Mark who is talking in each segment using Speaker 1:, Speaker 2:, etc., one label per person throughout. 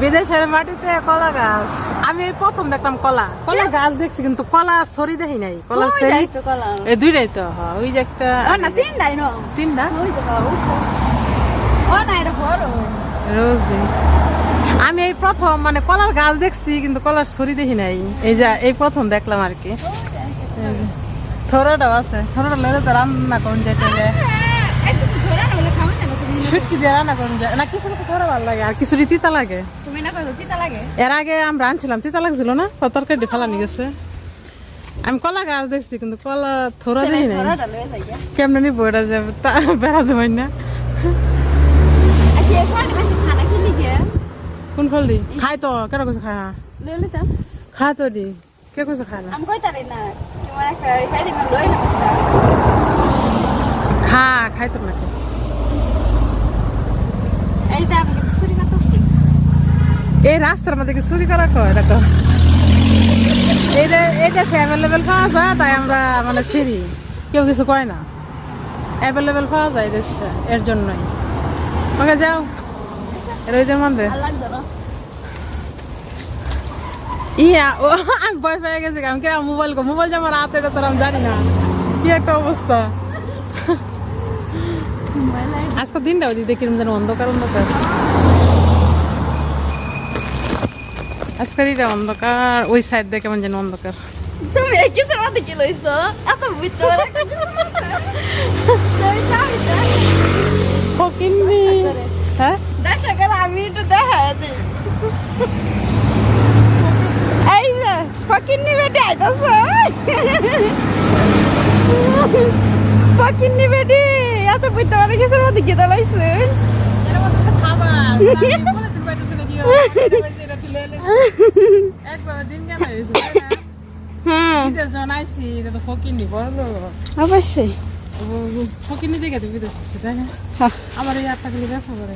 Speaker 1: বিদেশের মাটিতে কলা গাছ। আমি এই প্রথম দেখলাম কলা। কলা গাছ দেখছি কিন্তু কলা সরি দেখি নাই। কলা সেরি। এই দুইটাই তো হ্যাঁ, ওই যে একটা
Speaker 2: না তিনটাই ন।
Speaker 1: তিনটা।
Speaker 2: ও না এটা বড়।
Speaker 1: রোজি আমি এই প্রথম মানে কলার গাছ দেখছি কিন্তু কলার সরি দেখি নাই। এই যে এই প্রথম দেখলাম আর কি। থোড়াটাও আছে। থোড়াটা লগে তো রান্না করুন যেতে
Speaker 2: না না
Speaker 1: শুটকি দিয়ে রান্না করুন না কিছু কিছু থোড়া ভালো লাগে আর কিছু তিতা লাগে।
Speaker 2: তুমি না কইলো তিতা লাগে?
Speaker 1: এর আগে আমরা আনছিলাম তিতা লাগছিল না? তরকারি ফালানি গেছে। আমি কলা গাছ দেখছি কিন্তু কলা থোড়া
Speaker 2: ধরাটা লয়ে
Speaker 1: কেমন নিবো এটা যে তা- বেড়াতে পারি না?
Speaker 2: আচ্ছা
Speaker 1: কোন ফল দি খাই তো কেন কইছে খায় না? খা তো দি কে কইছে খায় না?
Speaker 2: না না না
Speaker 1: খা খাই তো নাকি।
Speaker 2: এই
Speaker 1: রাস্তার মধ্যে কি চুরি করা কয়? দেখো এই যে এই দেশে অ্যাভেলেবেল পাওয়া যায় তাই আমরা মানে সিরি কেউ কিছু কয় না। অ্যাভেলেবেল পাওয়া যায় দেশে এর জন্যই। ওকে যাও। যে মধ্যে। ইয়া ও আমি ভয় পেয়ে গেছি। আমি কিরা মোবাইল মোবাইল যে আমার হাতে এটা তো আমি জানি না। কি একটা অবস্থা। আজকে দিনটা ওই দেখি যেন অন্ধকার অন্ধকার। আজকের এটা অন্ধকার ওই সাইড দিয়ে কেমন যেন অন্ধকার।
Speaker 2: তুমি কিসের মধ্যে কি লইছো? এত বুঝতে পারো তুই যাবি তো
Speaker 1: ফকিন্নি। হ্যাঁ?
Speaker 2: দেখা গেল আমি একটু দেখা এই যে ফকিন্নি বেটি আইতাছ। ফকিন্নি বেটি। এত বুঝতে পারে কিসের মধ্যে কি দলাইছে
Speaker 1: এটা বলতেছে খাবার আমি বলে দিন পাইতেছি না কি হবে। এটা বলছে এটা তুলে এলে। একবার দিন কেন হয়েছে তাই না?
Speaker 2: হুম
Speaker 1: বিদেশ যখন আইছি, এটা তো ফকিন্নি, বড় লোক।
Speaker 2: অবশ্যই
Speaker 1: ফকিন্নি দেখে তো বিদেশ তাই না?
Speaker 2: হ্যাঁ।
Speaker 1: আমার এই আটটা খালি ব্যথা করে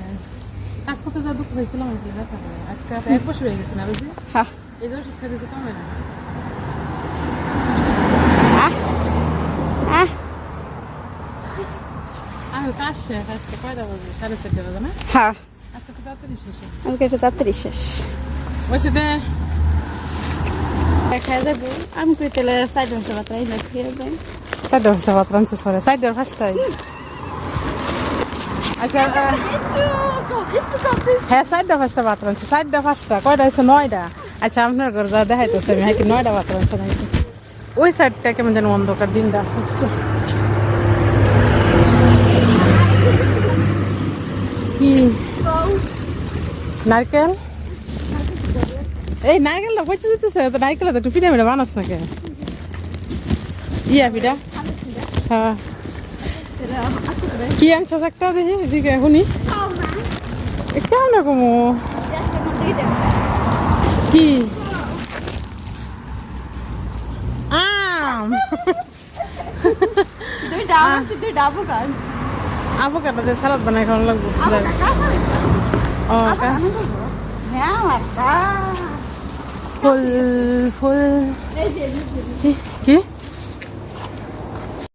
Speaker 1: কাজ করতে যা দুঃখ হয়েছিল আমার করে আজকে এক বছর হয়ে গেছে না বুঝলি
Speaker 2: হ্যাঁ
Speaker 1: এই যে ওষুধ খেতেছে কমে না
Speaker 2: আহ আহ
Speaker 1: আমি কাজ শেষ আজকে কয়টা বাজে সাড়ে চারটে বাজে না
Speaker 2: হ্যাঁ
Speaker 1: হয়।
Speaker 2: আমাকে এটা তাড়াতাড়ি শেষ দেখা যাবে আমি কই তাহলে সাইড মাসে বাতরাই না খেয়ে যাই
Speaker 1: চারটে পাঁচটা ভাত রাঁধছে সরে চারটের পাঁচটায় আচ্ছা আহ,
Speaker 2: একটু কাঁপতে
Speaker 1: হ্যাঁ চারটা পাঁচটা ভাত রাঁধছে চারটা পাঁচটা কয়টা হয়েছে নয়টা আচ্ছা আপনার ঘর যা দেখাইতেছে আমি হাইকি নয়টা ভাত রাঁধছে নাকি ওই সাইডটা কেমন যেন অন্ধকার দিনটা আজকে। কি নারকেল? এই নারকেলটা পচে যেতেছে তো নারকেল তো পিঠা মিঠা বানাস নাকি? ইয়া পিঠা। হ্যাঁ। কি আনছস একটা দেখি এদিকে শুনি। কেমন কমু? কি? আম।
Speaker 2: দুইটা আমার দুইটা আবকান
Speaker 1: আቮকাডো দিয়ে সালাদ বানাই খাওয়ানো লাগবো। যাবে। ও কাজ